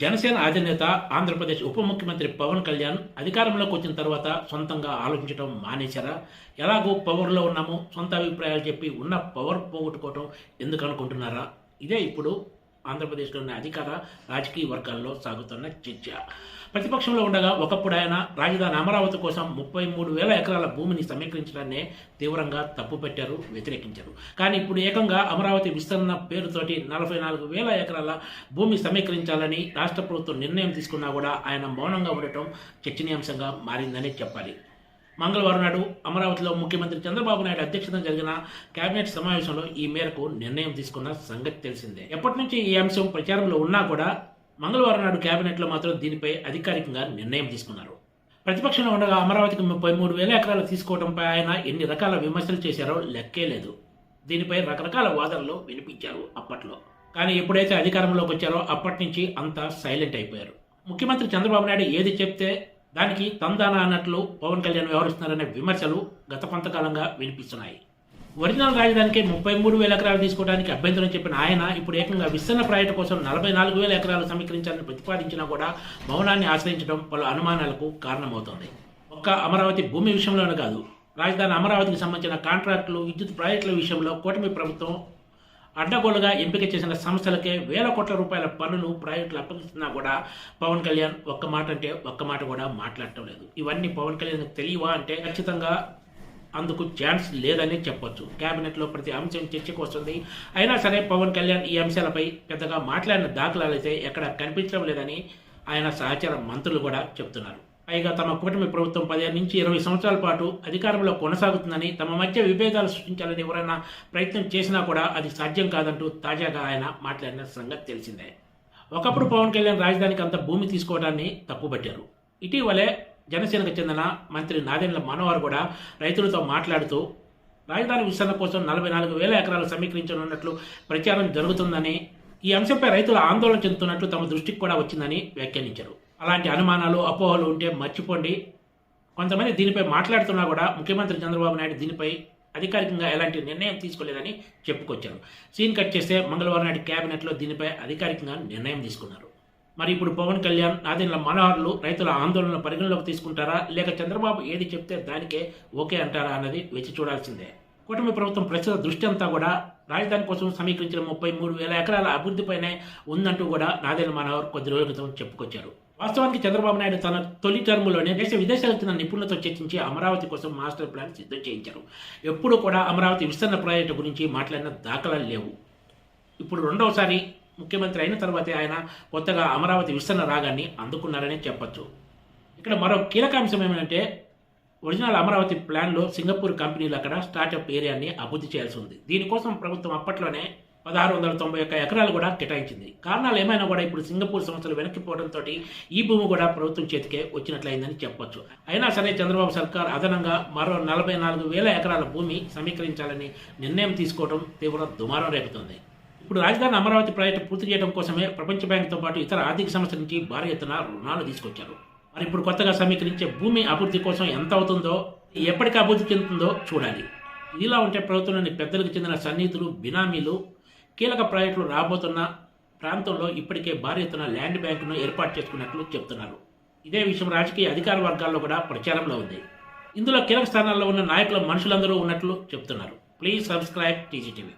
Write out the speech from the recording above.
జనసేన అధినేత ఆంధ్రప్రదేశ్ ఉప ముఖ్యమంత్రి పవన్ కళ్యాణ్ అధికారంలోకి వచ్చిన తర్వాత సొంతంగా ఆలోచించడం మానేశారా? ఎలాగో పవర్లో ఉన్నాము సొంత అభిప్రాయాలు చెప్పి ఉన్న పవర్ పోగొట్టుకోవటం ఎందుకు అనుకుంటున్నారా? ఇదే ఇప్పుడు ఆంధ్రప్రదేశ్లోని అధికార రాజకీయ వర్గాల్లో సాగుతున్న చర్చ. ప్రతిపక్షంలో ఉండగా ఒకప్పుడు ఆయన రాజధాని అమరావతి కోసం ముప్పై మూడు వేల ఎకరాల భూమిని సమీకరించడాన్నే తీవ్రంగా తప్పుపెట్టారు వ్యతిరేకించారు. కానీ ఇప్పుడు ఏకంగా అమరావతి విస్తరణ పేరుతోటి నలభై నాలుగు వేల ఎకరాల భూమి సమీకరించాలని రాష్ట్ర ప్రభుత్వం నిర్ణయం తీసుకున్నా కూడా ఆయన మౌనంగా ఉండటం చర్చనీయాంశంగా మారిందని చెప్పాలి. మంగళవారం నాడు అమరావతిలో ముఖ్యమంత్రి చంద్రబాబు నాయుడు అధ్యక్షతన జరిగిన కేబినెట్ సమావేశంలో ఈ మేరకు నిర్ణయం తీసుకున్న సంగతి తెలిసిందే. ఎప్పటి నుంచి ఈ అంశం ప్రచారంలో ఉన్నా కూడా మంగళవారం నాడు కేబినెట్లో మాత్రం దీనిపై అధికారికంగా నిర్ణయం తీసుకున్నారు. ప్రతిపక్షంలో ఉండగా అమరావతికి ముప్పై మూడు వేల ఎకరాలు తీసుకోవడంపై ఆయన ఎన్ని రకాల విమర్శలు చేశారో లెక్కే లేదు. దీనిపై రకరకాల వాదనలు వినిపించారు అప్పట్లో. కానీ ఎప్పుడైతే అధికారంలోకి వచ్చారో అప్పటి నుంచి అంతా సైలెంట్ అయిపోయారు. ముఖ్యమంత్రి చంద్రబాబు నాయుడు ఏది చెప్తే దానికి తందాన అన్నట్లు పవన్ కళ్యాణ్ వ్యవహరిస్తున్నారనే విమర్శలు గత కొంతకాలంగా వినిపిస్తున్నాయి. ఒరిజినల్ రాజధానికి ముప్పై మూడు వేల ఎకరాలు తీసుకోవడానికి అభ్యంతరం చెప్పిన ఆయన ఇప్పుడు ఏకంగా విస్తరణ ప్రాజెక్టు కోసం నలభై నాలుగు వేల ఎకరాలు సమీకరించాలని ప్రతిపాదించినా కూడా మౌనాన్ని ఆశ్రయించడం పలు అనుమానాలకు కారణమవుతోంది. ఒక్క అమరావతి భూమి విషయంలోనే కాదు రాజధాని అమరావతికి సంబంధించిన కాంట్రాక్టులు విద్యుత్ ప్రాజెక్టుల విషయంలో కూటమి ప్రభుత్వం అడ్డగోలుగా ఎంపిక చేసిన సంస్థలకే వేల కోట్ల రూపాయల పన్నులు ప్రాజెక్టులు అప్పగిస్తున్నా కూడా పవన్ కళ్యాణ్ ఒక్క మాట అంటే ఒక్క మాట కూడా మాట్లాడటం లేదు. ఇవన్నీ పవన్ కళ్యాణ్ తెలియవా అంటే ఖచ్చితంగా అందుకు ఛాన్స్ లేదని చెప్పొచ్చు. క్యాబినెట్లో ప్రతి అంశం చర్చకు వస్తుంది. అయినా సరే పవన్ కళ్యాణ్ ఈ అంశాలపై పెద్దగా మాట్లాడిన దాఖలాలు అయితే ఎక్కడ కనిపించడం లేదని ఆయన సహచర మంత్రులు కూడా చెప్తున్నారు. పైగా తమ కూటమి ప్రభుత్వం పదిహేను నుంచి ఇరవై సంవత్సరాల పాటు అధికారంలో కొనసాగుతుందని తమ మధ్య విభేదాలు సృష్టించాలని ఎవరైనా ప్రయత్నం చేసినా కూడా అది సాధ్యం కాదంటూ తాజాగా ఆయన మాట్లాడిన సంగతి తెలిసిందే. ఒకప్పుడు పవన్ కళ్యాణ్ రాజధానికి అంత భూమి తీసుకోవడాన్ని తప్పుపట్టారు ఇటీవలే జనసేనకు చెందిన మంత్రి నాదెండ్ల మనోహర్ కూడా రైతులతో మాట్లాడుతూ రాజధాని విస్తరణ కోసం నలభై నాలుగు వేల ఎకరాలు సమీకరించనున్నట్లు ప్రచారం జరుగుతుందని ఈ అంశంపై రైతులు ఆందోళన చెందుతున్నట్లు తమ దృష్టికి కూడా వచ్చిందని వ్యాఖ్యానించారు. అలాంటి అనుమానాలు అపోహలు ఉంటే మర్చిపోండి. కొంతమంది దీనిపై మాట్లాడుతున్నా కూడా ముఖ్యమంత్రి చంద్రబాబు నాయుడు దీనిపై అధికారికంగా ఎలాంటి నిర్ణయం తీసుకోలేదని చెప్పుకొచ్చారు. సీన్ కట్ చేస్తే మంగళవారం నాటి కేబినెట్లో దీనిపై అధికారికంగా నిర్ణయం తీసుకున్నారు. మరి ఇప్పుడు పవన్ కళ్యాణ్ నాదెండ్ల మనోహర్లు రైతుల ఆందోళన పరిగణలోకి తీసుకుంటారా? లేక చంద్రబాబు ఏది చెప్తే దానికే ఓకే అంటారా అన్నది వేచి చూడాల్సిందే. కూటమి ప్రభుత్వం ప్రస్తుత దృష్టి అంతా కూడా రాజధాని కోసం సమీకరించిన ముప్పై మూడు వేల ఎకరాల అభివృద్ధిపైనే ఉందంటూ కూడా నాదెండ్ల మనోహర్ కొద్ది రోజుల క్రితం చెప్పుకొచ్చారు. వాస్తవానికి చంద్రబాబు నాయుడు తన తొలి టర్ములోనే దేశ విదేశాలకు చెందిన నిపుణులతో చర్చించి అమరావతి కోసం మాస్టర్ ప్లాన్ సిద్ధం చేయించారు. ఎప్పుడు కూడా అమరావతి విస్తరణ ప్రాజెక్టు గురించి మాట్లాడిన దాఖలాలు లేవు. ఇప్పుడు రెండవసారి ముఖ్యమంత్రి అయిన తర్వాతే ఆయన కొత్తగా అమరావతి విస్తరణ రాగాన్ని అందుకున్నారని చెప్పచ్చు. ఇక్కడ మరో కీలక అంశం ఏమంటే ఒరిజినల్ అమరావతి ప్లాన్లో సింగపూర్ కంపెనీలు అక్కడ స్టార్టప్ ఏరియాని అభివృద్ధి చేయాల్సి ఉంది. దీనికోసం ప్రభుత్వం అప్పట్లోనే పదహారు వందల తొంభై ఒక్క ఎకరాలు కూడా కేటాయించింది. కారణాలు ఏమైనా కూడా ఇప్పుడు సింగపూర్ సంస్థలు వెనక్కిపోవడంతో ఈ భూమి కూడా ప్రభుత్వం చేతికే వచ్చినట్లయిందని చెప్పొచ్చు. అయినా సరే చంద్రబాబు సర్కార్ అదనంగా మరో నలభై నాలుగు వేల ఎకరాల భూమి సమీకరించాలని నిర్ణయం తీసుకోవడం తీవ్ర దుమారం రేపుతుంది. ఇప్పుడు రాజధాని అమరావతి ప్రాజెక్టు పూర్తి చేయడం కోసమే ప్రపంచ బ్యాంకుతో పాటు ఇతర ఆర్థిక సంస్థల నుంచి భారీ ఎత్తున రుణాలు తీసుకొచ్చారు. మరి ఇప్పుడు కొత్తగా సమీకరించే భూమి అభివృద్ధి కోసం ఎంత అవుతుందో ఎప్పటికి అభివృద్ధి చెందుతుందో చూడాలి. ఇలా ఉంటే ప్రభుత్వంలోని పెద్దలకు చెందిన సన్నిహితులు బినామీలు కీలక ప్రాజెక్టులు రాబోతున్న ప్రాంతంలో ఇప్పటికే భారీ ఎత్తున ల్యాండ్ బ్యాంకును ఏర్పాటు చేసుకున్నట్లు చెప్తున్నారు. ఇదే విషయం రాజకీయ అధికార వర్గాల్లో కూడా ప్రచారంలో ఉంది. ఇందులో కీలక స్థానాల్లో ఉన్న నాయకుల మనుషులందరూ ఉన్నట్లు చెప్తున్నారు. Please subscribe TGTV